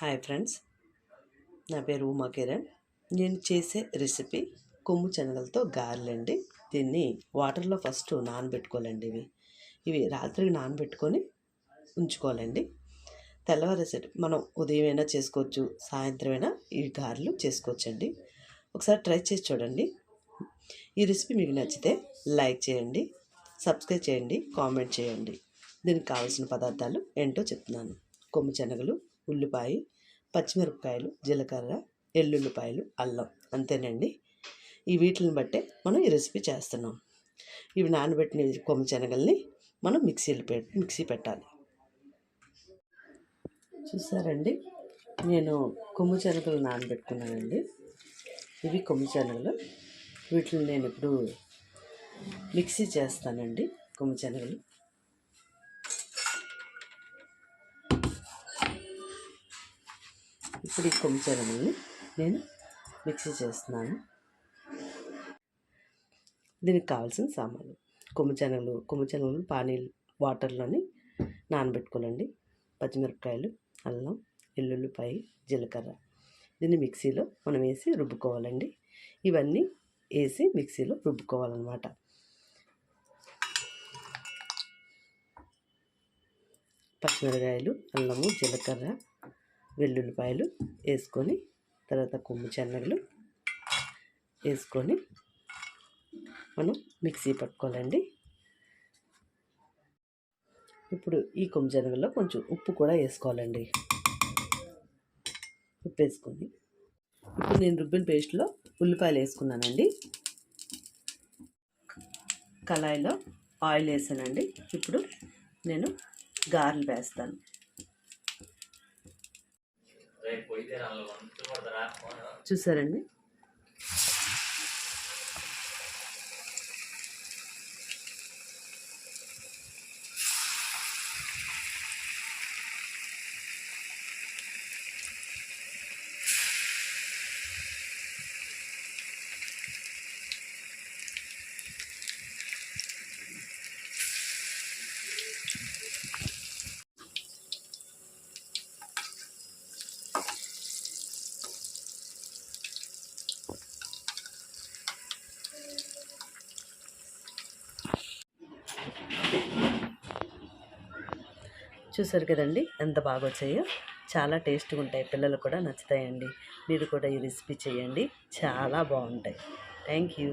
Hi friends నా పేరు ఉమా కిరణ్. నేను చేసే రెసిపీ కొమ్ము శనగలతో గారెలండి. దీన్ని వాటర్లో ఫస్ట్ నానబెట్టుకోవాలండి ఇవి. ఇవి రాత్రికి నానబెట్టుకొని ఉంచుకోవాలండి. తెల్లవారేసరి మనం ఉదయమైనా చేసుకోవచ్చు సాయంత్రమైనా ఈ గారెలు చేసుకోవచ్చండి. ఒకసారి ట్రై చేసి చూడండి. ఈ రెసిపీ మీకు నచ్చితే లైక్ చేయండి సబ్స్క్రైబ్ చేయండి కామెంట్ చేయండి. దీనికి కావాల్సిన పదార్థాలు ఏంటో చెప్తున్నాను. కొమ్ము శనగలు ఉల్లిపాయ పచ్చిమిరపకాయలు జీలకర్ర ఎల్లుల్లిపాయలు అల్లం అంతేనండి. ఈ వీటిని బట్టే మనం ఈ రెసిపీ చేస్తున్నాం. ఇవి నానబెట్టిన కొమ్మ శనగల్ని మనం మిక్సీలు పెట్టి మిక్సీ పెట్టాలి. చూసారండి? నేను కొమ్ము శనగలు నానబెట్టుకున్నానండి. ఇవి కొమ్ము శనగలు వీటిని నేను ఇప్పుడు మిక్సీ చేస్తానండి కొమ్ము శనగలు ఇప్పుడు ఈ కొమ్ము నేను మిక్సీ చేస్తున్నాను. దీనికి కావాల్సిన సామాన్లు. కొమ్ము శనగలు పానీ వాటర్లోని నానబెట్టుకోవాలండి. పచ్చిమిరపకాయలు అల్లం వెల్లుల్లిపాయ జీలకర్ర. దీన్ని మిక్సీలో మనం వేసి రుబ్బుకోవాలండి. ఇవన్నీ వేసి మిక్సీలో రుబ్బుకోవాలన్నమాట. పచ్చిమిరకాయలు అల్లము జీలకర్ర వెల్లుల్లిపాయలు వేసుకొని తర్వాత కొమ్ము చెన్నగలు వేసుకొని మనం మిక్సీ పట్టుకోవాలండి. ఇప్పుడు ఈ కొమ్ము చెనగల్లో కొంచెం ఉప్పు కూడా వేసుకోవాలండి. ఉప్పు వేసుకొని ఇప్పుడు నేను రుబ్బిన పేస్ట్లో ఉల్లిపాయలు వేసుకున్నానండి. కళాయిలో ఆయిల్ వేసానండి. ఇప్పుడు నేను గారెలు వేస్తాను. చూసారండి? చూసారు కదండి? ఎంత బాగా వచ్చాయో చాలా టేస్ట్గా ఉంటాయి పిల్లలు కూడా నచ్చుతాయండి. మీరు కూడా ఈ రెసిపీ చేయండి. చాలా బాగుంటాయి. Thank you